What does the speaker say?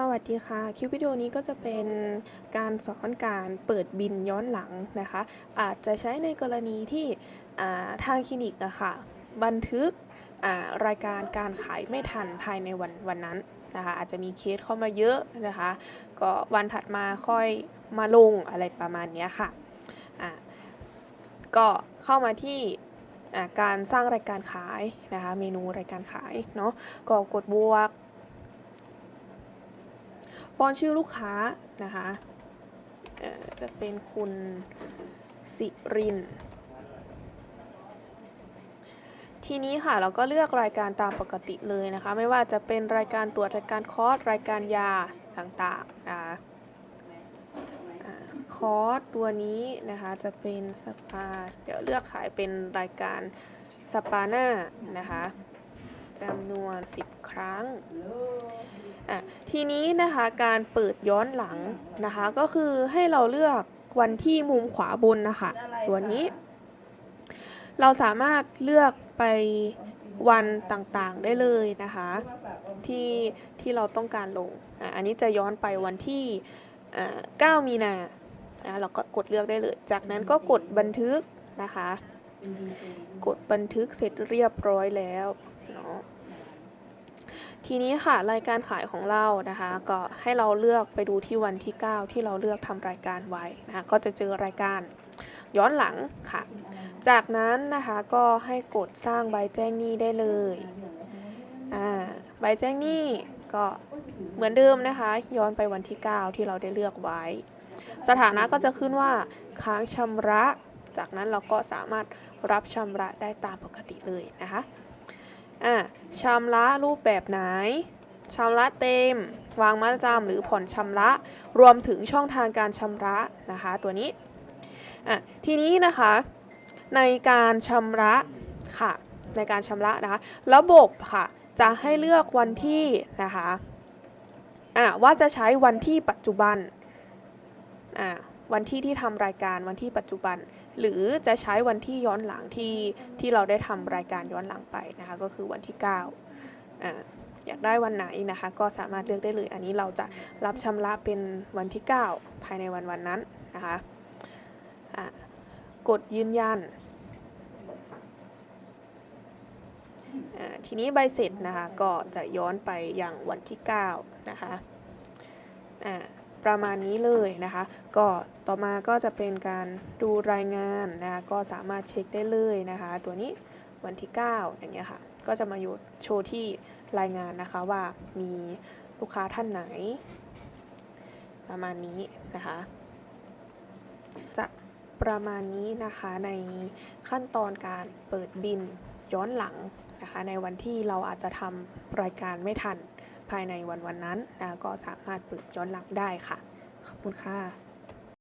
สวัสดีค่ะ คลิปวิดีโอนี้ก็จะเป็นการสอนการเปิดบินย้อนหลังนะคะ อาจจะใช้ในกรณีที่ทางคลินิกอะค่ะบันทึกรายการการขายไม่ทันภายในวันวันนั้นนะคะอาจจะมีเคสเข้ามาเยอะนะคะ ก็วันถัดมาค่อยมาลงอะไรประมาณนี้ค่ะอ่าก็เข้ามาที่การสร้างรายการขายนะคะเมนูรายการขายเนาะก็กดบวก ป้อนชื่อลูกค้านะคะจะเป็นคุณสิริน ทีนี้ค่ะเราก็เลือกรายการตามปกติเลยนะคะ ไม่ว่าจะเป็นรายการตรวจรายการคอร์สรายการยาต่างๆนะคะคอร์สตัวนี้นะคะจะเป็นสปา เดี๋ยวเลือกขายเป็นรายการสปาหน้านะคะ จำนวน 10 ครั้งอะทีนี้นะคะการเปิดย้อนหลังนะคะก็คือให้เราเลือกวันที่มุมขวาบนนะคะตัวนี้ เราสามารถเลือกไปวันต่างๆได้เลยนะคะที่ที่เราต้องการลงอะอันนี้จะย้อนไปวันที่อ่า9มีนาอะเราก็กดเลือกได้เลย จากนั้นก็กดบันทึกนะคะ กดบันทึกเสร็จเรียบร้อยแล้ว เนาะทีนี้ค่ะรายการขายของเรานะคะ ก็ให้เราเลือกไปดูที่วันที่ 9 ที่เราเลือกทำรายการไว้นะคะก็จะเจอรายการย้อนหลังค่ะ จากนั้นนะคะก็ให้กดสร้างใบแจ้งหนี้ได้เลยใบแจ้งหนี้ก็เหมือนเดิมนะคะ ย้อนไปวันที่ 9 ที่เราได้เลือกไว้ สถานะก็จะขึ้นว่าค้างชำระ จากนั้นเราก็สามารถรับชำระได้ตามปกติเลยนะคะ อะชำระรูปแบบไหนชำระเต็ม วางมัดจำหรือผ่อนชำระ รวมถึงช่องทางการชำระนะคะ ตัวนี้อะทีนี้นะคะในการชำระค่ะ ในการชำระนะคะระบบค่ะ จะให้เลือกวันที่นะคะอะว่าจะใช้วันที่ปัจจุบันอะวันที่ที่ทำรายการวันที่ปัจจุบัน หรือจะใช้วันที่ย้อนหลังที่ที่เราได้ทำรายการย้อนหลังไปนะคะก็คือวันที่9อ่าอยากได้วันไหนนะคะก็สามารถเลือกได้เลย อันนี้เราจะรับชำระเป็นวันที่ 9 ภายในวันวันนั้นนะคะอ่ากดยืนยันอ่าทีนี้ใบเสร็จนะคะก็จะย้อนไปอย่างวันที่ 9 นะคะอ่า ประมาณนี้เลยนะคะ ก็ต่อมาก็จะเป็นการดูรายงานนะคะก็สามารถเช็คได้เลยนะคะ ตัวนี้วันที่ 9 อย่างเงี้ยค่ะ ก็จะมาอยู่โชว์ที่รายงานนะคะว่ามีลูกค้าท่านไหน ประมาณนี้นะคะ จะประมาณนี้นะคะในขั้นตอนการเปิดบินย้อนหลังนะคะ ในวันที่เราอาจจะทำรายการไม่ทัน ภายในวันวันนั้นนะก็สามารถเปิดย้อนหลังได้ค่ะ ขอบคุณค่ะ